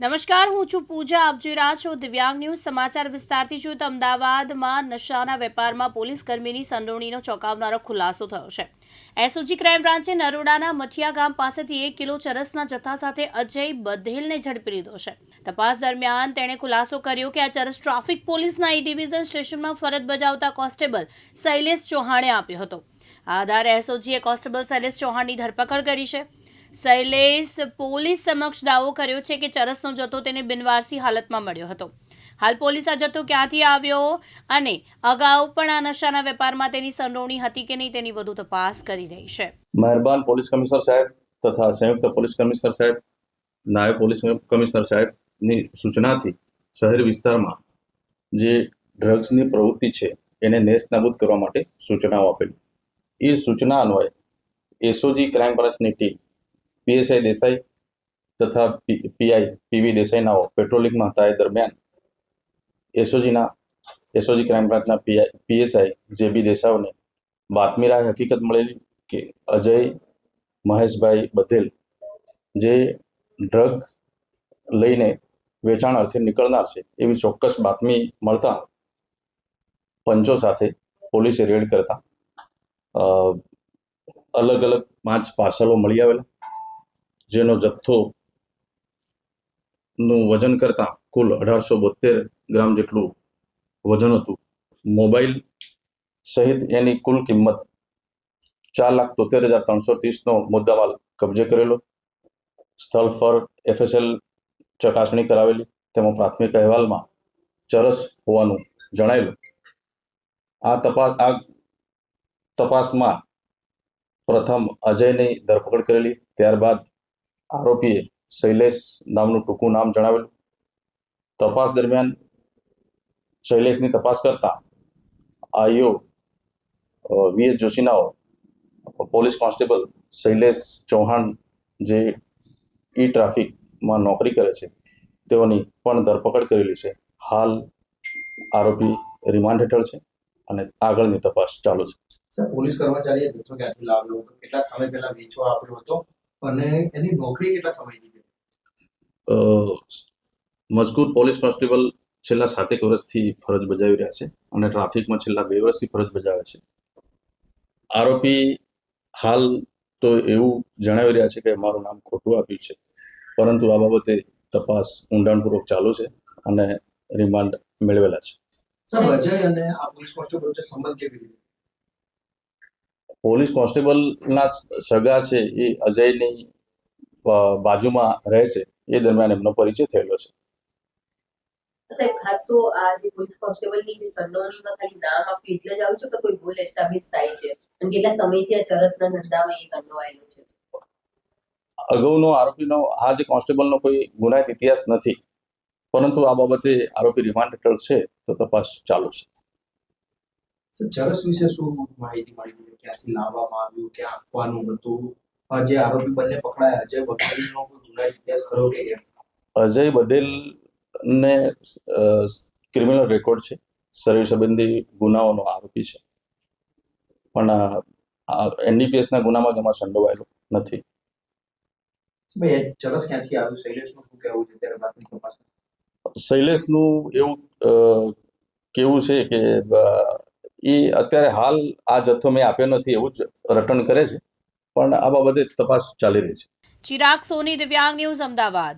નમસ્કાર, હું છું પૂજા. આપ જોઈ રહ્યા છો દિવ્યાંગ ન્યૂઝ. સમાચાર વિસ્તારથી છું તો અમદાવાદમાં નશાના વેપારમાં પોલીસ કર્મીની સંડોવણીનો ચોંકાવનારો ખુલાસો થયો છે. એસઓજી ક્રાઇમ બ્રાન્ચે નરોડાના મઠિયા ગામ પાસેથી એક કિલો ચરસના જથ્થા સાથે અજય બધેલને ઝડપી લીધો છે. તપાસ દરમિયાન તેણે ખુલાસો કર્યો કે આ ચરસ ટ્રાફિક પોલીસના ઈ ડિવિઝન સ્ટેશનમાં ફરજ બજાવતા કોન્સ્ટેબલ શૈલેષ ચૌહાણે આપ્યો હતો. આ આધારે એસઓજીએ કોન્સ્ટેબલ શૈલેષ ચૌહાણની ધરપકડ કરી છે. શૈલેષ પોલીસ સમક્ષ દાવો કર્યો છે કે ચરસનો જથ્થો તેને બિનવારસી હાલતમાં મળ્યો હતો. હાલ પોલીસ આ જથ્થો ક્યાંથી આવ્યો અને અગાઉ પણ આ નશાના વેપારમાં તેની સંડોવણી હતી કે નહીં તેની વધુ તપાસ કરી રહી છે. મહેરબાન પોલીસ કમિશનર સાહેબ તથા સંયુક્ત પોલીસ કમિશનર સાહેબ, નાયબ પોલીસ કમિશનર સાહેબની સૂચનાથી શહેર વિસ્તારમાં જે ડ્રગ્સની પ્રવૃત્તિ છે એને નેસ્તનાબૂદ કરવા માટે સૂચનાઓ આપેલી. એ સૂચના અન્વયે એસઓજી ક્રાઇમ બ્રાન્ચની ટીમ પીએસઆઈ દેસાઈ તથા પીઆઈ, પીવી દેસાઈનાઓ પેટ્રોલિંગમાં હતા. એ દરમિયાન એસઓજીના, એસઓજી ક્રાઇમ બ્રાન્ચના પીઆઈ, પીએસઆઈ જે બી દેસાઈઓને બાતમી રાહ હકીકત મળેલી કે અજય મહેશભાઈ બધેલ જે ડ્રગ લઈને વેચાણ અર્થે નીકળનાર છે એવી ચોક્કસ બાતમી મળતા પંચો સાથે પોલીસે રેડ કરતા અલગ અલગ પાંચ પાર્સલો મળી આવેલા. જેનો જથ્થો નું વજન કરતા કુલ અઢારસો બોતેર ગ્રામ જેટલું વજન હતું. મોબાઈલ સહિત એની કુલ કિંમત ચાર લાખ તોતેર હજાર ત્રણસો ત્રીસનો મુદ્દામાલ કબજે કરેલો. સ્થળ પર એફએસએલ ચકાસણી કરાવેલી. તેમાં પ્રાથમિક અહેવાલમાં ચરસ હોવાનું જણાયેલું. આ તપાસ, આ તપાસમાં પ્રથમ અજયની ધરપકડ કરેલી. ત્યારબાદ આરોપીએ શૈલેષ નામનું ટૂંકું નામ જણાવેલું. તપાસ દરમિયાન શૈલેષની તપાસ કરતા IO VS જોશીનાઓ, police constable Shailesh Chauhan J E ટ્રાફિકમાં નોકરી કરે છે, તેઓની પણ ધરપકડ કરેલી છે. હાલ આરોપી રિમાન્ડ હેઠળ છે અને આગળની તપાસ ચાલુ છે. પોલીસ કર્મચારીએ જથ્થો ક્યાંથી લાવ્યો? કેટલા સમય પહેલા વેચવા આપ્યો હતો? અને એની નોકરી કેટલા સમયથી છે? મજકૂર પોલીસ કોન્સ્ટેબલ છેલ્લા સાતેક વર્ષથી ફરજ બજાવી રહ્યા છે અને ટ્રાફિકમાં છેલ્લા બે વર્ષથી ફરજ બજાવે છે. આરોપી હાલ તો એવું જણાવી રહ્યા છે કે મારું નામ ખોટું આપ્યું છે. પરંતુ આ બાબતે તપાસ ઊંડાણપૂર્વક ચાલુ છે અને રિમાન્ડ મેળવેલા છે. સર અજય અને આ પોલીસ કોન્સ્ટેબલ સંબંધ કેવી રીતે? પોલીસ કોન્સ્ટેબલના સગા છે એ અજયની બાજુમાં રહે છે. એ દરમિયાન એમનો પરિચય થયેલો છે. સાહેબ ખાસ તો આ જે પોલીસ કોન્સ્ટેબલની જે સંડોવણીમાં ખાલી નામ આપ્યું એટલે જ આવું છું કે કોઈ ભૂલ એસ્ટાબ્લિશ થાય છે? અને કેટલા સમયથી આ ચરસના ધંધામાં એ સંડોવાયેલો છે? અગાઉનો આરોપીનો આ જે કોન્સ્ટેબલનો કોઈ ગુનાહિત ઇતિહાસ નથી. પરંતુ આ બાબતે આરોપી રિમાન્ડ હેઠળ છે તો તપાસ ચાલુ છે. ચરસ વિશે શું માહિતી મળી કે ક્યાંથી લાવવામાં આવ્યું ક્યાં આપવાનું હતું? જે આરોપી બંને પકડાયા. અજય બધેલનો ગુનાહિત ઇતિહાસ ખરો કે અજય બધેલને ક્રિમિનલ રેકોર્ડ છે. શરીર સંબંધી ગુનાઓનો આરોપી છે. પણ એનડીપીએસના ગુનામાં એમાં સંડોવાયેલો નથી. ભાઈ ચરસ ક્યાંથી આવ્યું? શૈલેષનું શું કહેવું છે? ત્યારે બાદની તપાસ શૈલેષનું એવું કેવું છે કે એ અત્યારે હાલ આ જથ્થો મેં આપ્યો નથી એવું જ રટણ કરે છે. પણ આ બાબતે તપાસ ચાલી રહી છે. ચિરાગ સોની, દિવ્યાંગ ન્યૂઝ, અમદાવાદ.